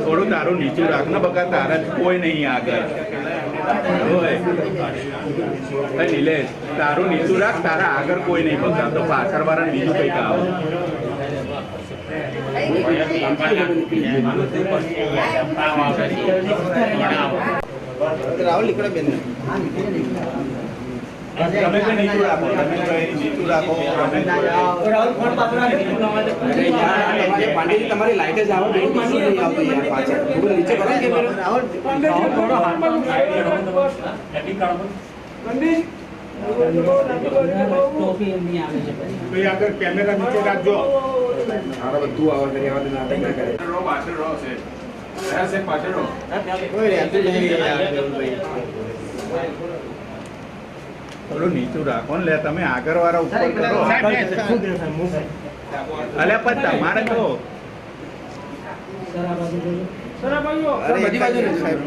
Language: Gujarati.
થોડું તારું નીચું રાખ ને બકા તારા કોઈ નહીં આગળ નિલેશ તારું નીચું રાખ તારા આગળ કોઈ નહીં બકા તો પાછળ વાળા બીજું કંઈક આવે રાહુલ નીકળે બેન પાંડેજી તમારી લાઈટ જ આવે નીચે કરો કે રાહુલ ભાઈ. આગળ કેમેરા નીચે રાખજો. મારા બધું આવે કરી આવા નાટક ના કરે. પાછળ રો છે પાછળ રો કોઈ રહેતું જ નહીં યાર મેહુલભાઈ. થોડું નીચું રાખો ને લે તમે આગળ વાળા ઉપર કરો. અલે પણ તમારે તો અરે બધી બાજુ નથી સાહેબ